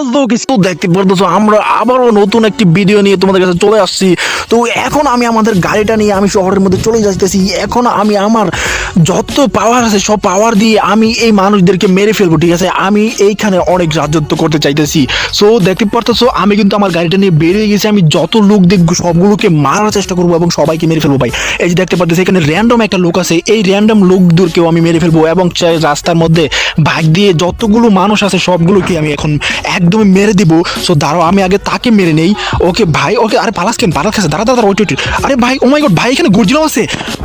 Hello কিছু দেখতে পারতেছো, আমরা আবারও নতুন একটি ভিডিও নিয়ে তোমাদের কাছে চলে আসছি। তো এখন আমি আমাদের গাড়িটা নিয়ে আমি শহরের মধ্যে চলে যাইতেছি। এখন আমি আমার যত পাওয়ার আছে, সব পাওয়ার দিয়ে আমি এই মানুষদেরকে মেরে ফেলব, ঠিক আছে? আমি এইখানে অনেক রাজত্ব করতে চাইতেছি। সো দেখতে পারতেছো, আমি কিন্তু আমার গাড়িটা নিয়ে বেরিয়ে গেছি। আমি যত লোক দেখব, সবগুলোকে মারার চেষ্টা করব এবং সবাইকে মেরে ফেলব, ভাই। এই যে দেখতে পারতেছি, এখানে র্যান্ডম একটা লোক আছে। এই র্যান্ডম লোকদেরকেও আমি মেরে ফেলব এবং রাস্তার মধ্যে বাইক দিয়ে যতগুলো মানুষ আছে, সবগুলোকে আমি এখন একদমই মেরে দিব। সো দাঁড়াও, আমি আগে তাকে মেরে নেই। ওকে ভাই, ওকে, আরে পালাস কেন? পালাস খাচ্ছে দাঁড়া দাঁড়া ওইট আরে ভাই ও মাই গড ভাই, এখানে গর্জিলাও আছে।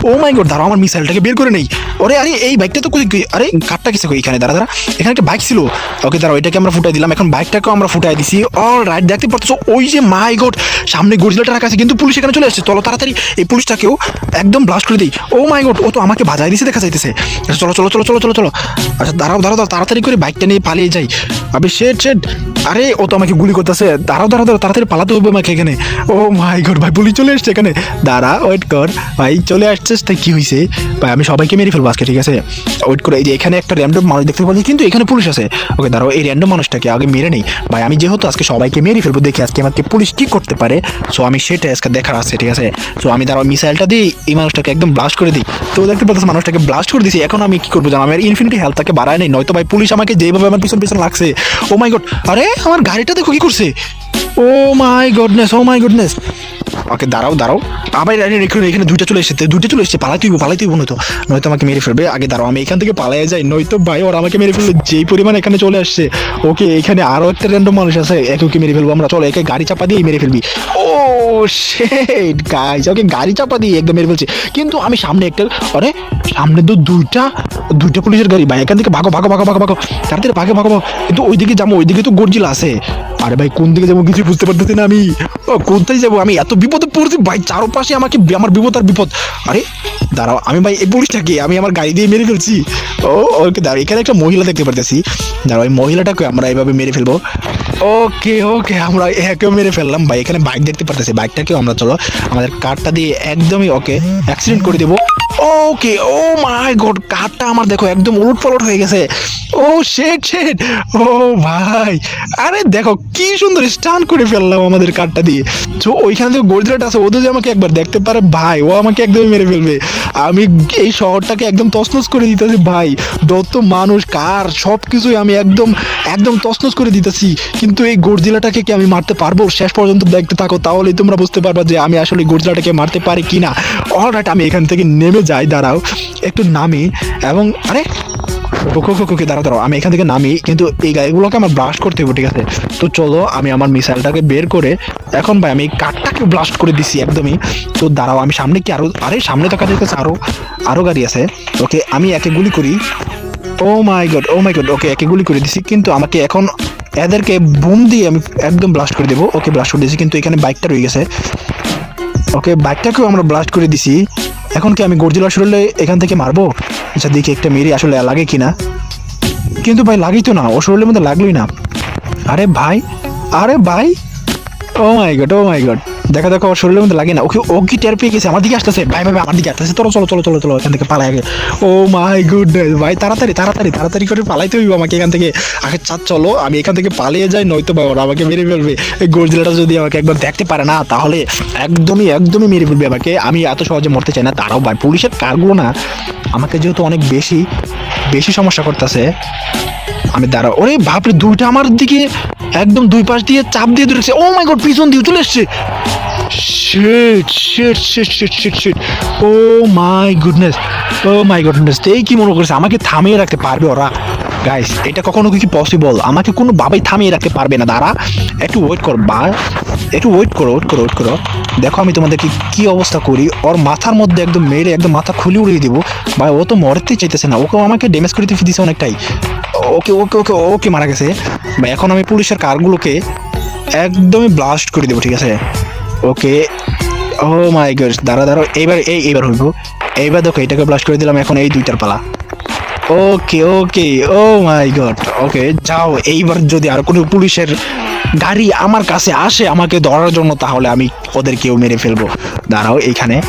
ও মাই গড দাঁড়াও, আমার মিসাইলটাকে বের করে নেই। ওরে, আরে, এই বাইকটা তো আরে কাটটা কিসে এখানে? দাঁড়া দাঁড়া। এখানে একটা বাইক ছিল। ওকে, দাঁড়াও, এটাকে আমরা ফুটাই দিলাম। এখন বাইকটাকেও আমরা ফুটাই দিছি। অল রাইট দেখতে পাচ্ছ ওই যে মাই গড সামনে গর্জিলাটা রাখা আছে। কিন্তু পুলিশ এখানে চলে আসছে। চলো, তাড়াতাড়ি এই পুলিশটাকেও একদম ব্লাস্ট করে দিই। ও মাই গড ও তো আমাকে বাজাই দিছে, দেখা যাইতেছে। আচ্ছা চলো চলো চলো চলো চলো চলো। আচ্ছা দাঁড়াও দাঁড়াও দাঁড়াও, তাড়াতাড়ি করে বাইকটা নিয়ে পালিয়ে যাই। আবে শেট শেট আরে, ও তো আমাকে গুলি করতেছে। দাঁড়াও দাঁড়াও দাঁড়াও, তাড়াতাড়ি পালাতে হবে আমাকে এখানে। ও মাই গড ভাই, পুলিশ চলে আসছে এখানে। দাঁড়া ওয়েট কর। ভাই, চলে আসছিস তাই কি হয়েছে ভাই, আমি সবাইকে মেরে ফেলব আজকে, ঠিক আছে? ওয়েট করে, এই যে এখানে একটা র্যান্ডম মানুষ দেখতে পাচ্ছি, কিন্তু এখানে পুলিশ আছে। ওকে দাঁড়াও, এই র্যান্ডম মানুষটাকে আগে মেরে নেই। ভাই, আমি যেহেতু আজকে সবাইকে মেরে ফেলব, দেখি আজকে আমাকে পুলিশ কি করতে পারে। সো আমি সেটা আজকে দেখার আছে, ঠিক আছে? সো আমি দাঁড়াও, মিসাইলটা দিই, এই মানুষটাকে একদম ব্লাস্ট করে দিই। তো দেখতে পাচ্ছি মানুষটাকে ব্লাস্ট করে দিয়েছি এখন আমি কি করব জানো? আমার ইনফিনিটি হেলথটাকে বাড়ায় নেই। নয়তো ভাই, পুলিশ আমাকে যেভাবে আমার পিছন পিছন লাগছে ও মাই গড আরে, আমার গাড়িটা দেখো কি করছে। ও মাই গডনেস ও মাই গডনেস ওকে, দাঁড়াও দাঁড়াও। আবার এখানে এখানে দুইটা চলে এসেছে, দুইটা চলে এসেছে, পালাইতে হইব পালাইতে হইব নয়তো নয়তো আমাকে মেরে ফেলবে। আগে দাঁড়াও, আমি এখান থেকে পালাই যাই, নয়তো ভাই ওরা আমাকে মেরে ফেলবে, যেই পরিমাণ এখানে চলে আসছে। ওকে, এখানে আরও একটা র্যান্ডম মানুষ আছে একে মেরে ফেলব আমরা। চলো, একে গাড়ি চাপা দিয়ে মেরে ফেলবি। ও শেট গাইস ওকে গাড়ি চাপা দিয়ে একদম মেরে ফেলছে। কিন্তু আমি সামনে একটা, আরে, সামনে তো দুইটা দুইটা পুলিশের গাড়ি, ভাই, এখান থেকে ভাগো ভাগো ভাগো ভাগো ভাগো। তাড়াতাড়ি ভাগে, ভাগো ভাগো। কিন্তু ওইদিকে যাব, ওইদিকে তো গর্জিলা আছে। আরে ভাই, কোন দিকে যাব কিছু বুঝতে পারতেছি না আমি। কোথায় যাব? আমি এত বিপদে পড়ছি। ভাই, চারপাশে আমাকে আমার বিপদ আর বিপদ। আরে, দাঁড়াও, আমি ভাই, এই পুলিশটাকে আমি আমার গাড়ি দিয়ে মেরে ফেলছি। ও ওকে দাঁড়াও, এখানে একটা মহিলা দেখতে পারতেছি। দাঁড়াও, এই মহিলাটাকে আমরা এইভাবে মেরে ফেলব। ওকে ওকে, আমরা একেও মেরে ফেললাম। ভাই, এখানে বাইক দেখতে পারতেছি। বাইকটাকেও আমরা, চলো, আমাদের কারটা দিয়ে একদমই, ওকে অ্যাক্সিডেন্ট করে দেবো। ওকে ও মাই গড কারটা আমার দেখো একদম উলট পালট হয়ে গেছে। ও শেট শেট ও ভাই, আরে দেখো কি সুন্দর স্টান করে ফেললাম আমাদের কারটা দিয়ে। তো ওইখানে যে গর্জিলাটা আছে ও যদি আমাকে একবার দেখতে পারে, ভাই, ও আমাকে একদমই মেরে ফেলবে। আমি এই শহরটাকে একদম তছনছ করে দিতেছি, ভাই। যত মানুষ, কার সব কিছুই আমি একদম একদম তছনছ করে দিতেছি। কিন্তু এই গর্জিলাটাকে কি আমি মারতে পারব? শেষ পর্যন্ত দেখতে থাকো, তাহলেই তোমরা বুঝতে পারবা যে আমি আসলে গর্জিলাটাকে মারতে পারি কি না অলরাইট আমি এখান থেকে নেমে যাই, দাঁড়াও, একটু নামি এবং আরে ওকে ওকে ওকে দাঁড়াও দাঁড়াও, আমি এখান থেকে নামি, কিন্তু এই গাড়িগুলোকে আমার ব্লাস্ট করতে হবে, ঠিক আছে? তো চলো, আমি আমার মিসাইলটাকে বের করে, এখন ভাই আমি এই কাঠটাকে ব্লাস্ট করে দিছি একদমই। তো দাঁড়াও, আমি সামনে কি আরও, আরে, সামনে তো কাছে আরও আরও গাড়ি আছে। ওকে, আমি একে গুলি করি। ও my god, O my god, ওকে, একে গুলি করে দিছি, কিন্তু আমাকে এখন এদেরকে বুম দিয়ে আমি একদম ব্লাস্ট করে দেবো। ওকে ব্লাস্ট করে দিয়েছি কিন্তু এখানে বাইকটা রয়ে গেছে। ওকে, বাইকটাকেও আমরা ব্লাস্ট করে দিছি। এখন কি আমি গর্জিলা শরীরে এখান থেকে মারবো? আচ্ছা দেখি একটা মেরি আসলে লাগে কিনা। কিন্তু ভাই, লাগেই তো না, ও শরীরের মধ্যে লাগলোই না। আরে ভাই আরে ভাই! ও my god O my god দেখা দেখো ওর শরীরের মধ্যে লাগে না। ওকে, ও কি টের পেয়ে গেছে? আমার দিকে আসতেছে। ভাই ভাই আমার দিকে আসতেছে। চলো চলো চলো চলো চলো, এখান থেকে পালাই আগে। Oh my goodness. ভাই, তাড়াতাড়ি তাড়াতাড়ি তাড়াতাড়ি করে পালাইতে হইব আমাকে এখান থেকে। আগে চাঁদ চলো, আমি এখান থেকে পালিয়ে যাই, নয়তো ভাই ওরা আমাকে মেরে ফেলবে। এই গর্জিলাটা যদি আমাকে একবার দেখতে পারে না, তাহলে একদমই একদমই মেরে ফেলবে আমাকে। আমি এত সহজে মরতে চাই না। তারাও ভাই, পুলিশের কারগুলো না, আমাকে যেহেতু অনেক বেশি বেশি সমস্যা করতেছে, আমি দাঁড়াও। ওরে বাপরে, দুইটা আমার দিকে একদম দুই পাশ দিয়ে চাপ দিয়ে ধরেছে। ও মাই গড পিছন দিয়ে চলে এসছে। Shit shit shit shit shit shit oh my goodness oh my goodness এই কি মনে করছে? আমাকে থামিয়ে রাখতে পারবে ওরা? গাইস এটা কখনো কি পসিবল আমাকে কোনো বাবাই থামিয়ে রাখতে পারবে না। দাঁড়া, একটু ওয়েট কর, বা, একটু ওয়েট করো ওয়েট করো ওয়েট করো। দেখো আমি তোমাদেরকে কি অবস্থা করি। ওর মাথার মধ্যে একদম মেরে একদম মাথা খুলে উড়িয়ে দিব। ভাই, ও তো মরতেই চাইতেছে না। ওকে আমাকে ড্যামেজ করে দিতে অনেকটাই। ওকে ওকে ওকে ওকে মারা গেছে। ভাই, এখন আমি পুলিশের কারগুলোকে একদমই ব্লাস্ট করে দেবো, ঠিক আছে? ওকে। ও মাই গড দাঁড়া দাঁড়া, এইবার, এই, এইবার হইব। এইবার দেখো, এটাকে ব্লাস্ট করে দিলাম, এখন এই দুইটার পালা। ওকে ওকে ও মাই গড ওকে যাও, এইবার যদি আর কোনো পুলিশের গাড়ি আমার কাছে আসে, আমাকে ধরার জন্য, তাহলে আমি ওদেরকেও মেরে ফেলব। দাঁড়াও, এইখানে।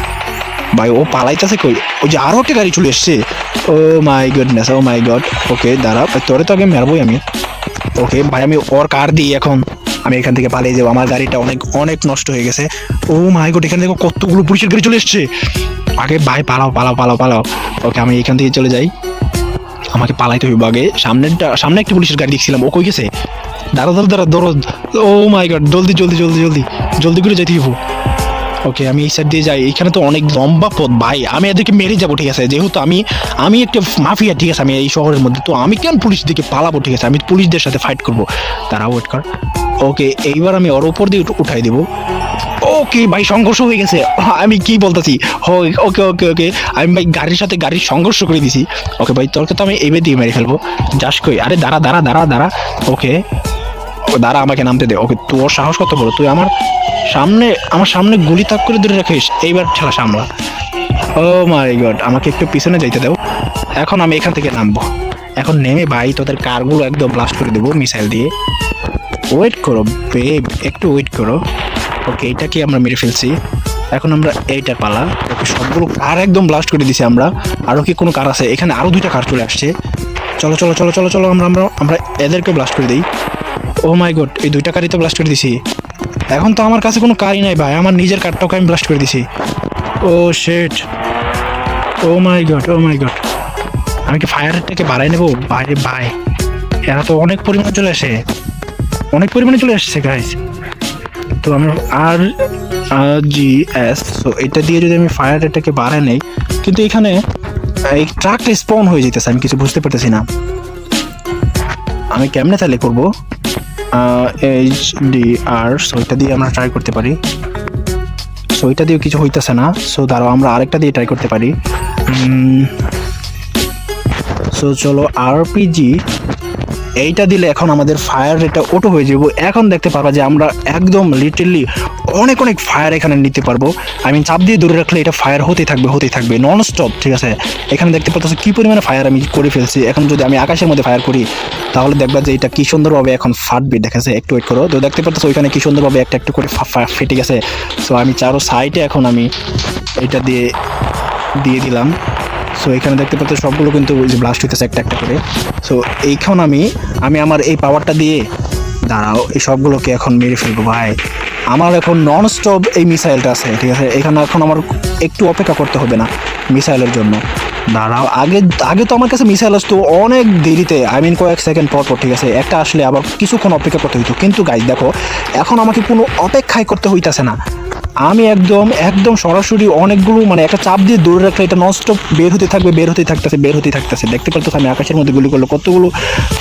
ভাই, ও পালাইতেছে কই? ওই যে আরও একটা গাড়ি চলে এসছে। ও my goodness oh my god ওকে দাঁড়া তোরে তো আগে মারবোই আমি। ওকে ভাই, আমি ওর কার দিই এখন? আমি এখান থেকে পালিয়ে যাব। আমার গাড়িটা অনেক অনেক নষ্ট হয়ে গেছে। ও মাই গড এখান থেকে কতগুলো পুলিশের গাড়ি চলে এসছে? আগে ভাই, পালাও পালাও পালাও পালাও। ওকে, আমি এখান থেকে চলে যাই। আমাকে পালাইতে হইব আগে। সামনেটা সামনে একটা পুলিশের গাড়ি দেখছিলাম। ও কই গেছে? দাঁড়া দাঁড়া দাঁড়া দৌড় ও মাই গড জলদি জলদি জলদি জলদি। জলদি করে যেতে হইব। ওকে, আমি এই সাইড দিয়ে যাই। এখানে তো অনেক লম্বা পথ, ভাই। আমি এদেরকে মেরে যাব, ঠিক আছে? যেহেতু আমি আমি একটা মাফিয়া, ঠিক আছে? আমি এই শহরের মধ্যে। তো আমি কেন পুলিশ দিকে পালাবো, ঠিক আছে? আমি পুলিশদের সাথে ফাইট করব। তারা ওয়েট কর। ওকে, এইবার আমি ওর উপর দিয়ে উঠাই দেবো। ওকে, ভাই, সংঘর্ষ হয়ে গেছে। আমি কি বলতেছি? ওকে ওকে ওকে আমি ভাই গাড়ির সাথে গাড়ির সংঘর্ষ করে দিছি। ওকে, ভাই, তোরকে তো আমি এবে দিয়ে মেরে ফেলব। যাস কই। আরে, দাঁড়া দাঁড়া দাঁড়া দাঁড়া। ওকে। দাঁড়া, আমাকে নামতে দে। ওকে, তোর সাহস কত বড়? তুই আমার সামনে আমার সামনে গুলি তাক করে ধরে রাখিস। এইবার ছাড়া সামলা। ও মাই গড, আমাকে একটু পিছনে যাইতে দাও। এখন আমি এখান থেকে নামবো। এখন নেমে ভাই তোদের কারগুলো একদম ব্লাস্ট করে দেবো মিসাইল দিয়ে। ওয়েট করো বেব একটু ওয়েট করো। ওকে এইটাকে আমরা মেরে ফেলছি। এখন আমরা এইটা পালা। ওকে সবগুলো কার একদম ব্লাস্ট করে দিছি আমরা। আরও কি কোনো কার আছে? এখানে আরও দুইটা কার চলে আসছে। চলো চলো চলো চলো চলো, আমরা আমরা আমরা এদেরকে ব্লাস্ট করে দিই। ও মাই গড এই দুইটা কারই তো ব্লাস্ট করে দিছি। এখন তো আমার কাছে কোনো কারই নাই ভাই। আমার নিজের কারটাকে আমি ব্লাস্ট করে দিছি। ও শেট ও my god O my god আমি কি ফায়ার রেটটাকে বাড়াই নেব? বাইরে ভাই এরা তো অনেক পরিমাণ চলে আসে। অনেক পরিমাণে চলে আসছে গাইস তো আমরা আর জি এস তো এটা দিয়ে যদি আমি ফায়ার রেটটাকে বাড়াই নেই, কিন্তু এখানে, এই ট্রাকটা স্পন হয়ে যেতেছে আমি কিছু বুঝতে পারতেছি না। আমি কেমনে তাহলে করব? এইচ ডি আর সো এটা দিয়ে আমরা ট্রাই করতে পারি। সো এটা দিয়েও কিছু হইতেছে না সো দাঁড়াও, আমরা আরেকটা দিয়ে ট্রাই করতে পারি। সো চলো আরপিজি এইটা দিলে এখন আমাদের ফায়ার রেটটা অটো হয়ে যাব। এখন দেখতে পারবা যে আমরা একদম লিটারলি অনেক অনেক ফায়ার এখানে নিতে পারব। আমি চাপ দিয়ে দূরে রাখলে এটা ফায়ার হতেই থাকবে হতেই থাকবে নন স্টপ ঠিক আছে? এখানে দেখতে পাচ্ছ কি পরিমাণে ফায়ার আমি করে ফেলছি। এখন যদি আমি আকাশের মধ্যে ফায়ার করি, তাহলে দেখবা যে এটা কি সুন্দরভাবে এখন ফাটবে দেখেছে একটু ওয়েট করো। তো দেখতে পাচ্ছ ওইখানে কি সুন্দরভাবে একটা একটু করে ফেটে গেছে। সো আমি চারো সাইডে এখন আমি এটা দিয়ে দিয়ে দিলাম। সো এখানে দেখতে পাচ্ছ সবগুলো কিন্তু ওই যে ব্লাস্ট হইতেছে একটা একটা করে। সো এইখন আমি আমি আমার এই পাওয়ারটা দিয়ে, দাঁড়াও, এই সবগুলোকে এখন মেরে ফেলব, ভাই। আমার এখন নন স্টপ এই মিসাইলটা আছে, ঠিক আছে? এখানে এখন আমার একটু অপেক্ষা করতে হবে না মিসাইলের জন্য। দাঁড়াও, আগে আগে তো আমার কাছে মিসাইল আসতো অনেক দেরিতে আই মিন কয়েক সেকেন্ড পর পর, ঠিক আছে? একটা আসলে আবার কিছুক্ষণ অপেক্ষা করতে হইতো। কিন্তু গাইজ দেখো, এখন আমাকে কোনো অপেক্ষাই করতে হইতাছে না। আমি একদম একদম সরাসরি অনেকগুলো মানে একটা চাপ দিয়ে দূরে রাখলে এটা ননস্টপ বের হতে থাকবে, বের হতে থাকতেছে, বের হতে থাকতেছে। দেখতে পারতো আমি আকাশের মধ্যে গুলি করল, কতগুলো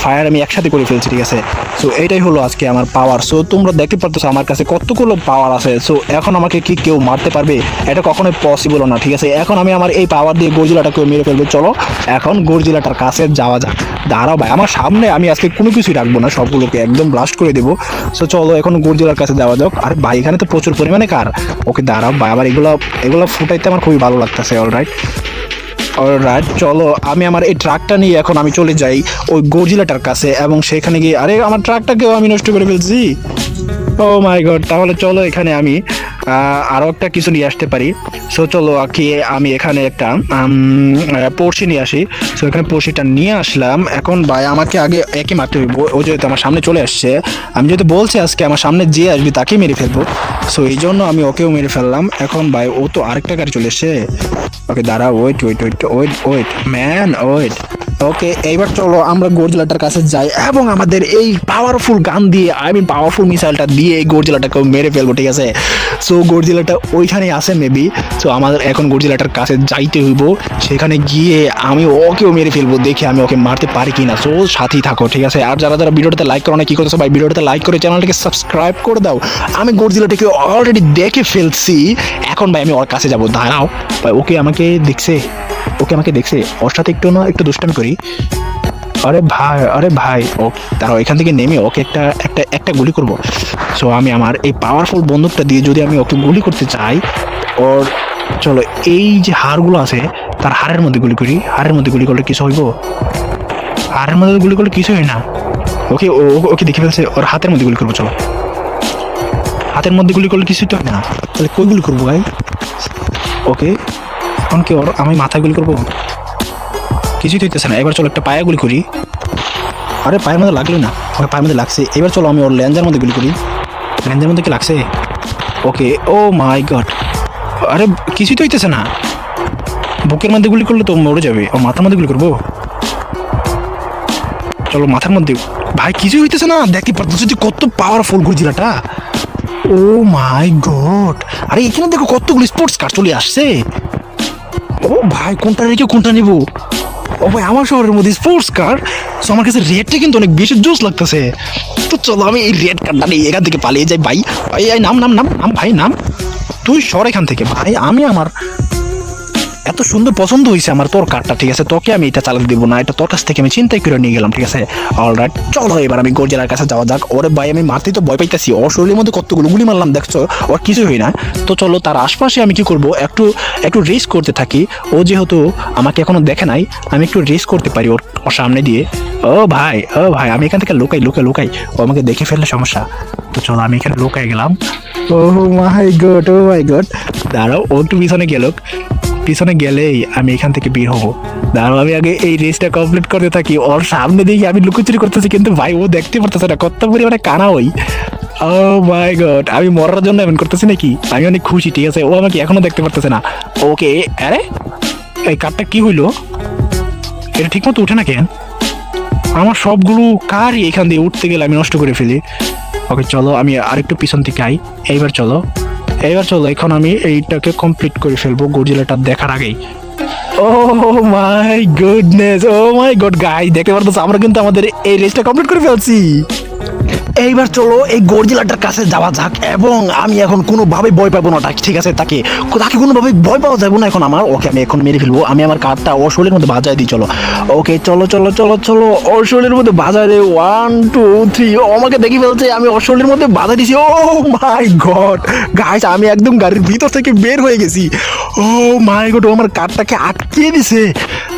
ফায়ার আমি একসাথে করে ফেলছি, ঠিক আছে? সো এটাই হলো আজকে আমার পাওয়ার সো তোমরা দেখতে পারতো আমার কাছে কতগুলো পাওয়ার আছে। সো এখন আমাকে কি কেউ মারতে পারবে? এটা কখনোই পসিবল না, ঠিক আছে? এখন আমি আমার এই পাওয়ার দিয়ে গর্জিলাটাকে মেরে ফেলব। চলো, এখন গর্জিলাটার কাছে যাওয়া যাক। দাঁড়াও ভাই, আমার সামনে আমি আজকে কোনো কিছুই রাখব না, সবগুলোকে একদম ব্লাস্ট করে দেবো। সো চলো, এখন গর্জিলার কাছে যাওয়া যাক। আর ভাই, এখানে তো প্রচুর পরিমাণে কার ওকে, দাঁড়াও, ভাই, আবার এগুলো এগুলো ফুটাইতে আমার খুবই ভালো লাগতেছে অলরাইট অলরাইট চলো, আমি আমার এই ট্রাকটা নিয়ে এখন আমি চলে যাই ওই গোজিলাটার কাছে এবং সেখানে গিয়ে, আরে, আমার ট্রাকটাকেও আমি নষ্ট করে ফেলছি। ও মাই গড তাহলে চলো এখানে আমি আহ, আরও একটা কিছু নিয়ে আসতে পারি। সো চলো কি আমি এখানে একটা পড়শি নিয়ে আসি। সো এখানে পড়শিটা নিয়ে আসলাম। এখন ভাই আমাকে আগে একই মারতে ও যেহেতু আমার সামনে চলে আসছে আমি যেহেতু বলছি আজকে আমার সামনে যে আসবি তাকেই মেরে ফেলব। সো এই জন্য আমি ওকেও মেরে ফেললাম। এখন ভাই ও তো আরেকটা গাড়ি চলে এসছে। ওকে দাঁড়া wait wait wait wait wait man wait okay এইবার চলো আমরা গর্জিলাটার কাছে যাই এবং আমাদের এই পাওয়ারফুল গান দিয়ে আই মিন পাওয়ারফুল মিসাইলটা দিয়ে এই গর্জিলাটাকে মেরে ফেলব, ঠিক আছে? সো গর্জিলাটা ওইখানেই আছে মেবি সো আমাদের এখন গর্জিলাটার কাছে যাইতে হইব। সেখানে গিয়ে আমি ওকেও মেরে ফেলব, দেখে আমি ওকে মারতে পারি কি না সো সাথেই থাকো, ঠিক আছে? আর যারা যারা ভিডিওটাতে লাইক করো না কি করতেছো ভাই? ভিডিওটাতে লাইক করে চ্যানেলটাকে সাবস্ক্রাইব করে দাও। আমি গর্জিলাটাকে অলরেডি দেখে ফেলছি। এখন ভাই, আমি ওর কাছে যাব। দাঁড়াও, ভাই, ওকে আমাকে দেখছে। ওকে আমাকে দেখছে। ওর সাথে একটু না একটু দুষ্টামি করি। আরে ভাই আরে ভাই, ও দাঁড়াও এখান থেকে নেমে ওকে একটা একটা একটা গুলি করব। সো আমি আমার এই পাওয়ারফুল বন্দুকটা দিয়ে যদি আমি ওকে গুলি করতে চাই, ওর, চলো, এই যে হাড়গুলো আছে, তার হাড়ের মধ্যে গুলি করি। হাড়ের মধ্যে গুলি করলে কিছু হইব? হাড়ের মধ্যে গুলি করলে কিছু হয় না। ওকে ওকে দেখে ফেলছে, ওর হাতের মধ্যে গুলি করব, চলো। হাতের মধ্যে গুলি করলে কিছুই তো হয় না। তাহলে কই গুলি করব ভাই? ওকে এখন কি ওর আমি মাথায় গুলি করব? কিছুই তো হইতেছে না। এবার চলো একটা পায়ে গুলি করি। আরে, পায়ের মধ্যে লাগল না। ওকে পায়ের মধ্যে লাগছে। এবার চলো আমি ওর ল্যাঞ্জার মধ্যে গুলি করি। ল্যাঞ্জার মধ্যে কি লাগছে? Okay, oh my God. আরে, কিছুই তো হইতেছে না। বুকের মধ্যে গুলি করলে তো মরে যাবে। ও মাথার মধ্যে গুলি করব? চলো মাথার মধ্যে। ভাই, কিছুই হইতেছে না। দেখতে পারতেছো যে কত পাওয়ারফুল গরজিলাটা ও মাই গড। আরে, এখানে দেখো কতগুলো স্পোর্টস কার চলে আসছে। ও ভাই, কোনটা রেখে কোনটা নিব? ও ভাই, আমার শহরের মধ্যে স্পোর্টস কার সো আমার কাছে রেডটা কিন্তু অনেক বেশি জোস লাগতেছে। তো চলো, আমি এই রেড কারটা নিয়ে এখান থেকে পালিয়ে যাই, ভাই। ভাই নাম নাম নাম নাম, ভাই, নাম। তুই সর এখান থেকে, ভাই, আমি আমার এত সুন্দর পছন্দ হয়েছে আমার তোর কার্ডটা, ঠিক আছে? তোকে আমি এটা চালাতে দিব না, এটা তোর কাছ থেকে আমি চিন্তাই করে নিয়ে গেলাম, ঠিক আছে? অলরাইট চলো এবার আমি গর্জেলার কাছে যাওয়া যাক। ওরে ভাই, আমি মারতেই তো ভয় পাইতেছি। ওর শরীরের মধ্যে কতগুলো গুলি মারলাম, দেখছ? ওর কিছু হয় না। তো চলো, তার আশপাশে আমি কি করব? একটু একটু রেস করতে থাকি। ও যেহেতু আমাকে এখনও দেখে নাই, আমি একটু রেস করতে পারি ওর ওর সামনে দিয়ে। ও ভাই ও ভাই, আমি এখান থেকে লুকাই লুকাই লুকাই। ও আমাকে দেখে ফেললে, সমস্যা। তো চলো, আমি এখানে লুকাই গেলাম। ও my god O my god দাঁড়াও, ও একটু পিছনে গেল পিছনে গেলেই আমি এখান থেকে বের হব। দাঁড়াও, আমি আগে এই রেসটা কমপ্লিট করতে থাকি। ওর সামনে দেখি আমি লুকোচুরি করতেছি, কিন্তু ভাই, ও দেখতে পারতেছে না। কত পরিমাণে কানা ওই। ও মাই গড আমি মরার জন্য এমন করতেছি নাকি? আমি অনেক খুশি, ঠিক আছে? ও আমাকে এখনও দেখতে পারতেছে না। ওকে, আরে, এই কারটা কি হইল? এটা ঠিক মতো উঠে না কেন? আমার সবগুলো কারই এখান দিয়ে উঠতে গেলে আমি নষ্ট করে ফেলি। ওকে, চলো, আমি আরেকটু পিছন থেকে আই। এইবার চলো। এইবার চলো, এখন আমি এইটাকে কমপ্লিট করে ফেলব গজিলাটা দেখার আগেই। ও my goodness oh my god গাই দেখতে পারতো আমরা কিন্তু আমাদের এই রেসটা কমপ্লিট করে ফেলছি। এইবার চলো এই গর্জিলাটার কাছে যাওয়া যাক, এবং আমি এখন কোনোভাবে ভয় পাবো না, ঠিক আছে, তাকে তাকে কোনোভাবে ভয় পাওয়া যাবে না এখন আমার। ওকে, আমি এখন মেরে ফেলব। আমি আমার ওর শরীরের মধ্যে বাজায় দিই, চলো। ওকে, চলো চলো চলো চলো শরীরের মধ্যে বাজায় দে ওয়ান টু থ্রি ও আমাকে দেখি ফেলছে, আমি ওর মধ্যে বাজায় দিছি। ও মাই গড গাইস আমি একদম গাড়ির ভিতর থেকে বের হয়ে গেছি। ও মাই গড ও আমার কার্ডটাকে আটকিয়ে দিছে।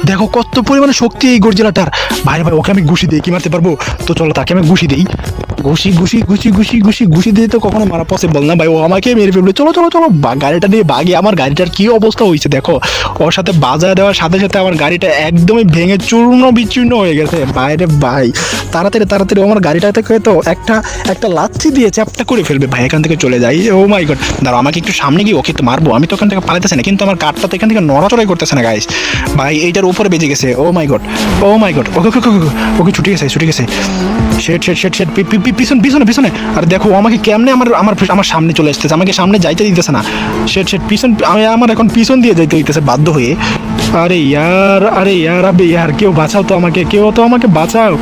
দেখো কত পরিমাণে শক্তি এই গর্জিলাটার। ভাই ভাই, ওকে আমি ঘুষি দিই, কি মারতে পারব? তো চলো তাকে আমি ঘুষি দিই। ঘুষি ঘুষি ঘুষি ঘুষি ঘুষি ঘুষি দিয়ে তো কখনো মারা পসিবল না। ভাই, ও আমাকে মেরে ফেলবে। চলো চলো চলো গাড়িটা দিয়ে বাগি। আমার গাড়িটার কি অবস্থা হয়েছে দেখো। ওর সাথে বাজায় দেওয়ার সাথে সাথে আমার গাড়িটা একদমই ভেঙে চূর্ণ বিচূর্ণ হয়ে গেছে। বাইরে ভাই, তাড়াতাড়ি তাড়াতাড়ি আমার গাড়িটা থেকে তো একটা একটা লাচ্ছি দিয়ে চ্যাপটা করে ফেলবে। ভাই, এখান থেকে চলে যাই। ও মাই গড দাঁড়াও, আমাকে একটু সামনে গিয়ে ওকে তো মারবো। আমি তো ওখান থেকে পালাইতেছি না, কিন্তু আমার কাঠটা তো এখান থেকে নড়াচড়াই করতেছে না গাইস ভাই, এইটার উপরে বেজে গেছে। ও my god O my god ওকে ওকে ওকে ওকে ছুটে গেছে ছুটে গেছে। শেট শেট শেট শেট পিছন, পিছনে পিছনে। আর দেখো আমাকে কেমনে আমার আমার আমার সামনে চলে আসতেছে, আমাকে সামনে যাইতে দিতেছে না। শেট শেট পিছন, আমি আমার এখন পিছন দিয়ে যাইতে দিতেছে, বাধ্য হয়ে। আরে ইয়ার আরে ইয়ার, আবে ইয়ার, কেউ বাঁচাও তো আমাকে, কেউ তো আমাকে বাঁচাও।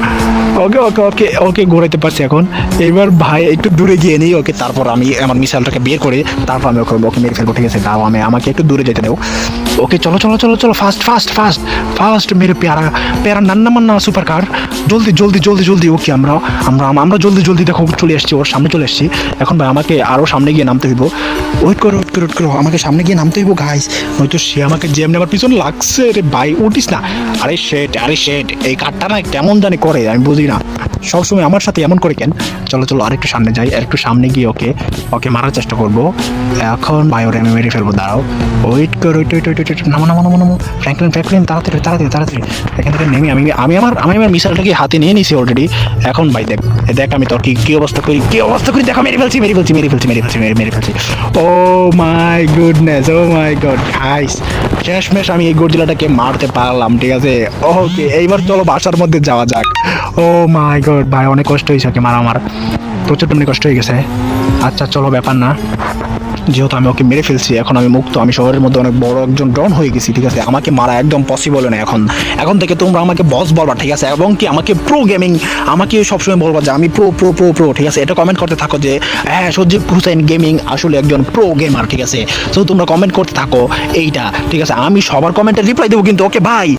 ওকে ওকে ওকে ওকে ঘোরাইতে পারছি এখন। এবার ভাই, একটু দূরে গিয়ে নিই ওকে, তারপর আমি আমার মিসাইলটাকে বের করে, তারপর আমি ওকে ওকে মেরে ফেলব, ঠিক আছে? দাও, আমি, আমাকে একটু দূরে যেতে দেবো ওকে চলো চলো চলো চলো ফাস্ট ফাস্ট ফাস্ট ফাস্ট মেরে প্যারা প্যারা নান্না মান্না সুপার কার জলদি জলদি জলদি জলদি ওকে আমরা আমরা আমরা জলদি জলদি দেখো চলে আসছি, ওর সামনে চলে আসছি। এখন ভাই, আমাকে আরও সামনে গিয়ে নামতে হইব। ওয়েট করো। করো ওয়েট করো, আমাকে সামনে গিয়ে নামতে হইব গাইস নয়তো সে আমাকে যেমনি আমার পিছনে লাগছে রে ভাই, উঠিস না। আরে শেট আরে শেট এই কাঠটা না কেমন জানি করে, আমি বুঝি না। সবসময় আমার সাথে এমন করে কেন? চলো চলো, আরেকটু সামনে যাই, আরেকটু সামনে গিয়ে ওকে ওকে মারার চেষ্টা করব। এখন ভাই, ওরে, আমি মেরে ফেলব, দাঁড়াও। ওয়েট করো ওয়েট ওয়েট ওয়েট ওয়েট নামো নামো নামো নামো। ফ্র্যাঙ্কলিন ফ্র্যাঙ্কলিন তাড়াতাড়ি তাড়াতাড়ি তাড়াতাড়ি। এখান থেকে নেমে আমি আমি আমার আমি আমার মিসাইলটাকে হাতে নিয়ে নিছি অলরেডি এখন ভাই, দেখ দেখ আমি তোর কি কি অবস্থা করি, কি অবস্থা করি, দেখো মেরে ফেলছি মেরে ফেলছি মেরে ফেলছি মেরে ফেলছি, মেরে মেরে ফেলছি। ও my goodness oh my God guys শেষমেশ আমি এই গর্জিলাটাকে মারতে পারলাম, ঠিক আছে? ওকে এইবার চলো বাসার মধ্যে যাওয়া যাক। ও মাই গড ভাই, অনেক কষ্ট হয়েছে ওকে মারা আমার প্রচুর অনেক কষ্ট হয়ে গেছে। আচ্ছা চলো, ব্যাপার না। যেহেতু আমি ওকে মেরে ফেলছি, এখন আমি মুক্ত, আমি শহরের মধ্যে অনেক বড় একজন ডন হয়ে গেছি, ঠিক আছে? আমাকে মারা একদম পসিবল না এখন। এখন থেকে তোমরা আমাকে বস বলবা, ঠিক আছে? এবং কি আমাকে প্রো গেমিং আমাকে সবসময় বলবা যে আমি প্রো প্রো প্রো প্রো ঠিক আছে? এটা কমেন্ট করতে থাকো যে হ্যাঁ সজ্জিব হুসাইন গেমিং আসলে একজন প্রো গেমার ঠিক আছে? তো তোমরা কমেন্ট করতে থাকো এইটা, ঠিক আছে? আমি সবার কমেন্টে রিপ্লাই দেবো কিন্তু ওকে ভাই